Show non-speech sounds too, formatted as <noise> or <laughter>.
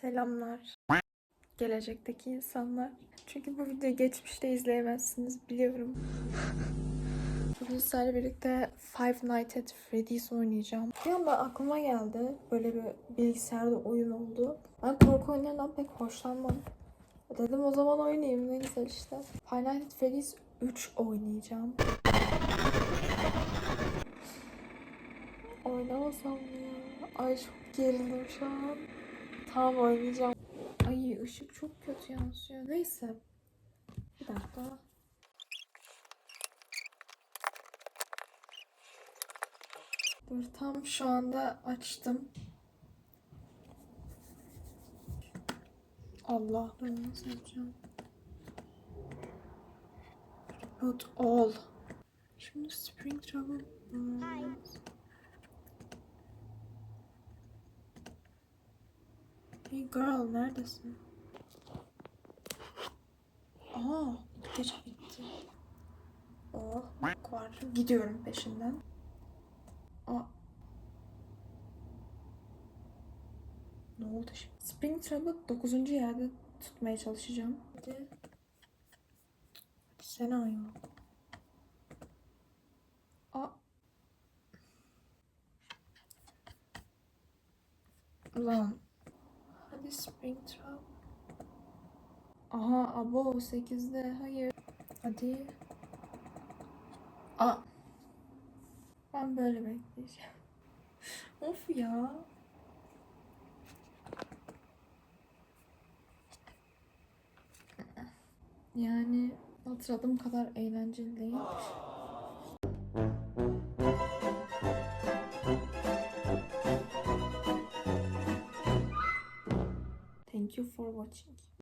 Selamlar. Gelecekteki insanlar. Çünkü bu videoyu geçmişte izleyemezsiniz biliyorum. Bugün sizlerle birlikte Five Nights at Freddy's oynayacağım. Bir anda aklıma geldi. Böyle bir bilgisayarda oyun oldu. Ben korku oyunlarından pek hoşlanmam. Dedim o zaman oynayayım ne güzel işte. Five Nights at Freddy's 3 oynayacağım. Oynamasam mı ya? Ay çok gerildim şu an. Tamam oynayacağım. Ay ışık çok kötü yansıyor. Neyse. Bir dakika. Dur tam şu anda açtım. Allah dur nasıl yapacağım? Reboot all. Şimdi Spring Travel. Hmm. Hey girl neredesin? Aa gece bitti. Oh var. Gidiyorum peşinden. Aa. Ne oldu şimdi? Spring Trap'ı 9. yerde tutmaya çalışacağım. Hadi. Hadi sen ayol. Aa. Ulan. Hadi Springtrap. Aha abo 8'de hayır. Hadi. Aa. Ben böyle bekleyeceğim. <laughs> of ya. Yani hatırladığım kadar eğlenceli değil. You for watching.